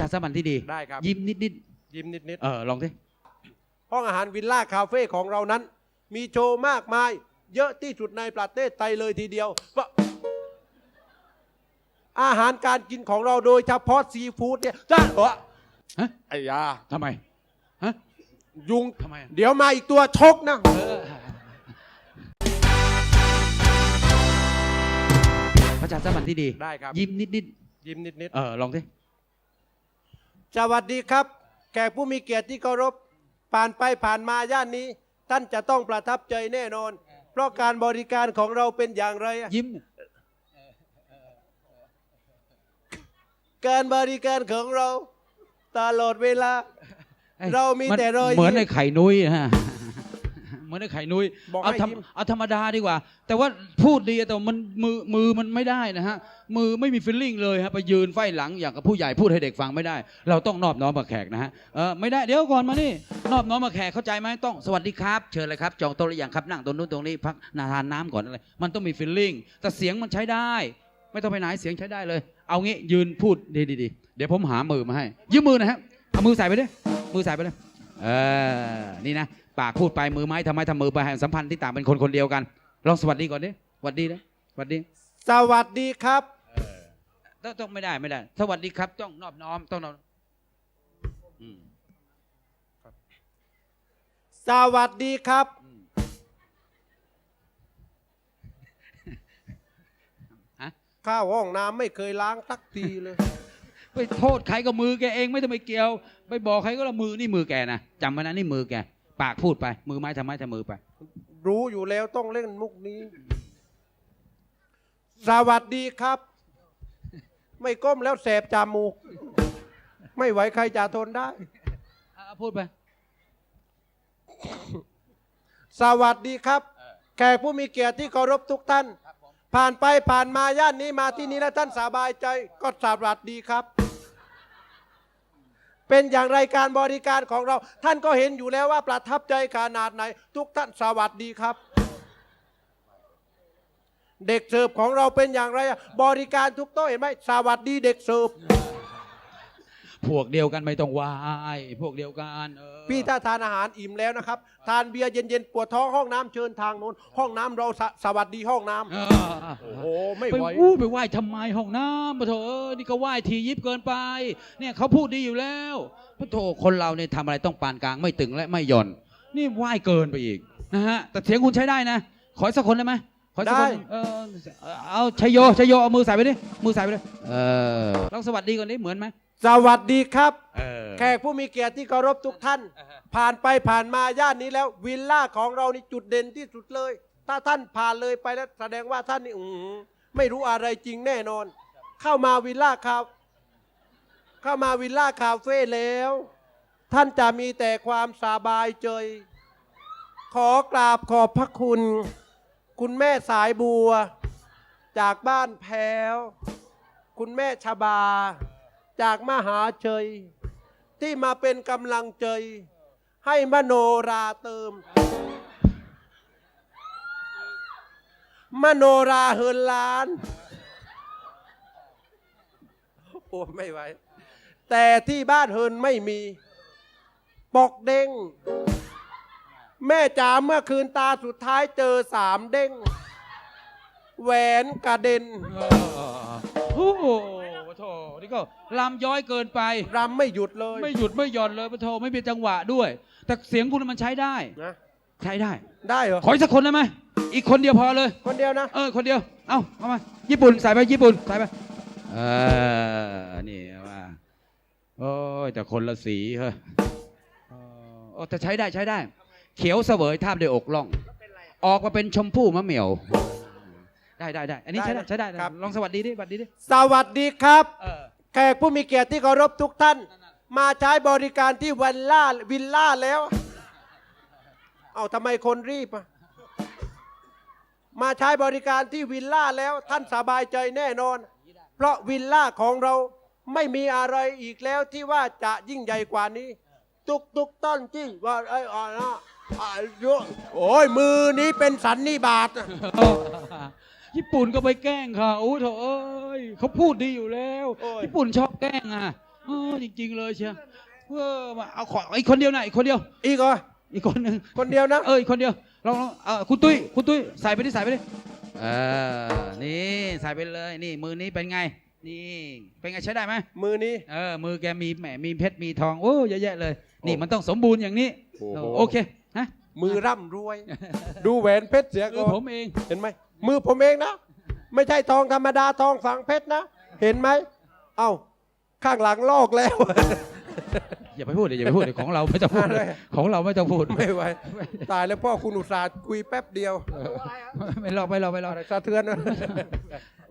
ชาสัมพันธ์ที่ดี ได้ครับ ยิ้มนิดนิดยิ้มนิดๆเออลองสิๆห้องอาหารวิลล่าคาเฟ่ของเรานั้น มีโชว์มากมาย เยอะที่สุดในประเทศไทยเลยทีเดียวเพราะอาหารการกินของเราโดยเฉพาะซีฟู้ดเนี่ยจ้าเออฮะไอ้ยาทำไมฮะ ยุงทำไมอะ เดี๋ยวมาอีกตัวชกนะเออประชาสัมพันธ์ที่ดี ได้ครับ ยิ้มนิดนิดยิ้มนิดๆ เออลองสิๆ สวัสดีครับ แขกผู้มีเกียรติที่เคารพ ผ่านไปผ่านมาย่านนี้ ท่านจะต้องประทับใจแน่นอน เพราะการบริการของเราเป็นอย่างไรอะยิ้ม การบริการของเราตลอดเวลาอ้ยเรามีนแต่รอยยิ้มเหมือนในไข่นุ้ยฮะ เหมือนในไข่นุ้ยบอกเอาให้ธรรมยิ้ม เอาธรรมดาดีกว่า แต่ว่าพูดดีแต่มันมือมือมันไม่ได้นะฮะมือไม่มีฟิลลิ่งเลยฮะไปยืนไฟหลังอย่างกับผู้ใหญ่พูดให้เด็กฟังไม่ได้ เราต้องนอบน้อมมาแขกนะฮะเออไม่ได้เดี๋ยวก่อนมานี่ นอบน้อมมาแขกเข้าใจไหมต้องสวัสดีครับเชิญเลยครับจองโต๊ะหรือยังครับนั่งตรงนู้นตรงนี้พักนาทานน้ำก่อนอะไรมันต้องมีฟิลลิ่งแต่เสียงมันใช้ได้ ไม่ต้องไปไหนเสียงใช้ได้เลย เอางี้ยืนพูดดีๆๆเดี๋ยวผมหามือมาให้ยืมมือหนะฮะเอามือใส่ไปดิมือใส่ไปเลยเออนี่นะ ปากพูดไปมือไม้ทำไมทำมือไปให้สัมพันธ์ที่ต่างเป็นคนคนเดียวกันลองสวัสดีก่อนดิสวัสดีนะสวัสดี สวัสดีครับต้องต้องไม่ได้ไม่ได้ สวัสดีครับ ต้องนอบน้อมต้องนอบอืมสวัสดีครับฮะข้าวห้องน้ำไม่เคยล้างสักทีเลย ไปโทษใครก็มือแกเองไม่ต้องไปเกี่ยว ไปบอกใครก็ละมือนี่มือแกนะจำไว้นะนี่มือแก ปากพูดไป มือไม้ทำไม้ทำมือไป รู้อยู่แล้วต้องเล่นมุกนี้ สวัสดีครับ ไม่ก้มแล้วแสบจมูก ไม่ไหวใครจะทนได้ อะพูดไป สวัสดีครับ แขกผู้มีเกียรติที่เคารพทุกท่าน ผ่านไปผ่านมาย่านนี้มาที่นี้แล้วท่านสบายใจ ก็สวัสดีครับ เป็นอย่างไรการบริการของเรา ท่านก็เห็นอยู่แล้วว่าประทับใจขนาดไหน ทุกท่านสวัสดีครับ เด็กเสิร์ฟของเราเป็นอย่างไรอะบริการทุกโต๊ะเห็นไหมสวัสดีเด็กเสิร์ฟ พวกเดียวกันไม่ต้องวายพวกเดียวกันเออพี่ถ้าทานอาหารอิ่มแล้วนะครับ ทานเบียร์เย็นๆปวดท้องห้องน้ำเชิญทางโน้นห้องน้ำเราสสวัสดีห้องน้ำเออโอ้โหไม่ไปไหวอู้ไปไหว้ทำไมห้องน้ำปะโถเอ้ยนี่ก็ไหว้ทียิบเกินไป เนี่ยเขาพูดดีอยู่แล้วปะโถคนเราเนี่ยทำอะไรต้องปานกลางไม่ตึงและไม่หย่อน นี่ไหว้เกินไปอีกนะฮะแต่เสียงคุณใช้ได้นะ ขออีกสักคนได้ไหมขออีกสักคนได้ เออเอาชัยโยชัยโยเอามือใส่ไปดิมือใส่ไปเลยเออลองสวัสดีก่อนดิเหมือนไหม สวัสดีครับ เออ แขกผู้มีเกียรติที่เคารพทุกท่านผ่านไปผ่านมาย่านนี้แล้ว วิลล่าของเรานี่จุดเด่นที่สุดเลย ถ้าท่านผ่านเลยไปแล้วแสดงว่าท่านนี่อือหือไม่รู้อะไรจริงแน่นอน เข้ามาวิลล่าคาเข้ามาวิลล่าคาเฟ่แล้ว ท่านจะมีแต่ความสบายใจ ขอกราบขอบพระคุณ คุณแม่สายบัว จากบ้านแพ้ว คุณแม่ชบา จากมหาเชยที่มาเป็นกำลังใจ ให้มโนราเติม มโนราเฮินล้าน โอ้ไม่ไหว แต่ที่บ้านเฮินไม่มี ปอกเด้ง แม่จ๋าเมื่อคืนตาสุดท้ายเจอสามเด้ง แหวนกระเด็นโอ้ นี่ก็ลำย้อยเกินไป รำไม่หยุดเลยไม่หยุดไม่หย่อนเลยปะโถไม่เป็นจังหวะด้วย แต่เสียงคุณมันใช้ได้ นะใช้ได้ ได้เหรอขออีกสักคนได้ไหมอีกคนเดียวพอเลย คนเดียวนะ เออ คนเดียว เอาเอามา ญี่ปุ่นใส่ไปญี่ปุ่นใส่ไป เออ นี่ว่าโอ้ยแต่คนละสีเฮ้ยเออโอ้แต่ใช้ได้ใช้ได้ เขียวเสวยท่ามด้วยอกล่อง ออกมาเป็นชมพู่มะเหมี่ยว ได้ได้ได้ อันนี้ใช้ได้ใช้ได้นะลองสวัสดีดิสวัสดีดิ สวัสดีครับ เออ แขกผู้มีเกียรติที่เคารพทุกท่าน มาใช้บริการที่วันล่าวิลล่าแล้ว เอาทำไมคนรีบอะมาใช้บริการที่วิลล่าแล้วท่านสบายใจแน่นอน เพราะวิลล่าของเราไม่มีอะไรอีกแล้วที่ว่าจะยิ่งใหญ่กว่านี้ตุกตุกต้นจี้ว่าไอ้อ่านะอ่าโยโอ้ยมือนี้เป็นสันนิบาต ญี่ปุ่นก็ไปแกล้งเขาโอ้โถเอ้ยเขาพูดดีอยู่แล้ว โอ้ย ญี่ปุ่นชอบแกล้งอะเอออจริง ๆ เลยเชียวเออมาเอาขออีกคนเดียวนะอีกคนเดียว อีกเหรออีกคนหนึ่งคนเดียวนะ เอออีกคนเดียวลองลองเออคุณตุ้ยคุณตุ้ยใส่ไปดิใส่ไปดิเออนี่ใส่ไปเลยนี่ มือนี้เป็นไง นี่ เป็นไงใช้ได้ไหมมือนี้ เออมือแกมีแหมมีเพชรมีทองโอ้เยอะแยะเลย นี่โอ้มันต้องสมบูรณ์อย่างนี้โอ้โห โอเคฮะมือร่ำรวย ดูแหวนเพชรเสียคืก่ออนผมเอง เห็นไหม มือผมเองนะ ไม่ใช่ทองธรรมดาทองฝังเพชรนะ เห็นไหม เอ้า ข้างหลังลอกแล้ว อย่าไปพูดเดี๋ยวอย่าไปพูดเดี๋ยวของเราไม่ต้องพูดอะไรของเราไม่ต้องพูด ไม่ไหวตายแล้วพ่อคุณอุตส่าห์คุยแป๊บเดียว ไม่รอไม่รอไม่รออะไรสะเทือนนะ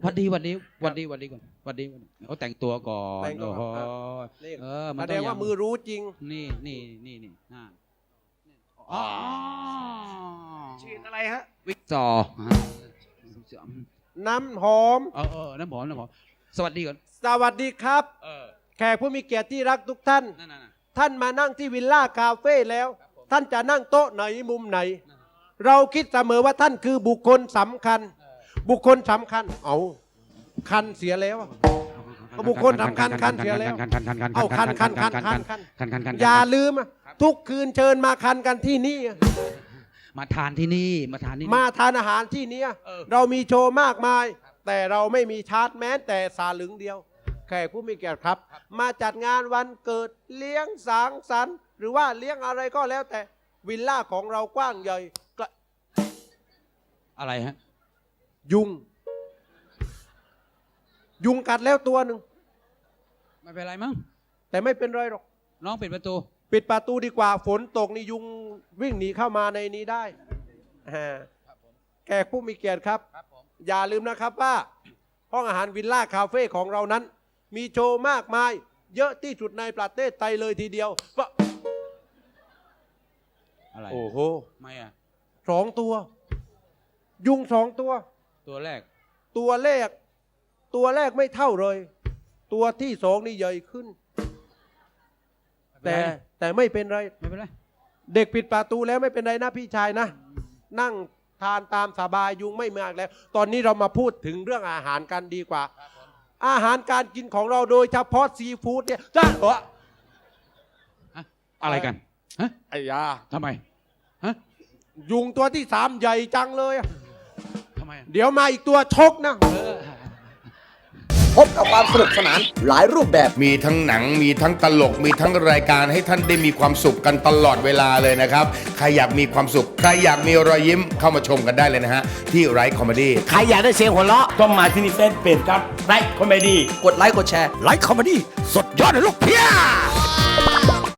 หวัดดีหวัดดีหวัดดีหวัดดีก่อนหวัดดีก่อนเขาแต่งตัวก่อนแต่งตัวโอ้โหก่อนนี่เออมันแสต้ดองงว่าย่มือรู้จริง นี่นี่นี่นี่อ่าอ๋อฉีดอะไรฮะ วิกซอร์ฮะ น้ำหอม เออเออน้ำหอมน้ำหอมสวัสดีก่อนสวัสดีครับ เออแขกผู้มีเกียรติที่รักทุกท่าน นั่นน่ะท่านมานั่งที่วิลล่าคาเฟ่แล้ว ท่านจะนั่งโต๊ะไหนมุมไหน เราคิดเสมอว่าท่านคือบุคคลสำคัญ บุคคลสำคัญ เอาคันเสียแล้วอะเอาบุคคลสำคัญคันเสียแล้ว คันคันคันคันเอาคันคันคันคันคันคันคันคันอย่าลืมอะทุกคืนเชิญมาคันกันที่นี่อะ มาทานที่นี่มาทานที่นี่ มาทานอาหารที่เนี้ยเออ เรามีโชว์มากมาย แต่เราไม่มีชาร์จแม้แต่สาลึงเดียว แขกผู้มีเกียรติครับ มาจัดงานวันเกิดเลี้ยงสังสรรค์ หรือว่าเลี้ยงอะไรก็แล้วแต่วิลล่าของเรากว้างใหญ่กระอะไรฮะยุง ยุงกัดแล้วตัวหนึ่ง ไม่เป็นไรมั้งแต่ไม่เป็นไรหรอกน้องปิดประตู ปิดประตูดีกว่าฝนตกนี่ยุงวิ่งหนีเข้ามาในนี้ได้อ่าแขกผู้มีเกียรติครับครับผมอย่าลืมนะครับว่า ห้องอาหารวิลล่าคาเฟ่ของเรานั้น มีโชว์มากมาย เยอะที่สุดในประเทศไทยเลยทีเดียวว่าอะไรโอ้โหไม่อะสองตัว ยุงสองตัว ตัวแรก ตัวแรก ตัวแรกไม่เท่าเลย ตัวที่สองนี่ใหญ่ขึ้น แต่ แต่ไม่เป็นไร ไม่เป็นไร เด็กปิดประตูแล้วไม่เป็นไรนะพี่ชายนะ นั่งทานตามสบายยุงไม่มากแล้ว ตอนนี้เรามาพูดถึงเรื่องอาหารกันดีกว่า อาหารการกินของเราโดยเฉพาะซีฟู้ดเนี่ยจ้าเหรออะไรกันฮะไอ้ยาทำไมฮะยุงตัวที่สามใหญ่จังเลยอะทำไมอะเดี๋ยวมาอีกตัวชกนะเออพ บกับความสนุกสนานหลายรูปแบบ มีทั้งหนังมีทั้งตลก มีทั้งรายการให้ท่านได้มีความสุขกันตลอดเวลาเลยนะครับ ใครอยากมีความสุข ใครอยากมีรอยยิ้มเข้ามาชมกันได้เลยนะฮะ ที่ไรคอมเมดี้ใครอยากได้เสียงหัวเราะ ต้องมาที่นี่เฟซเพจครับไลค์คอมเมดี้กดไลค์กดแชร์ไลค์คอมเมดี้สดยอดเลยลูกเพีย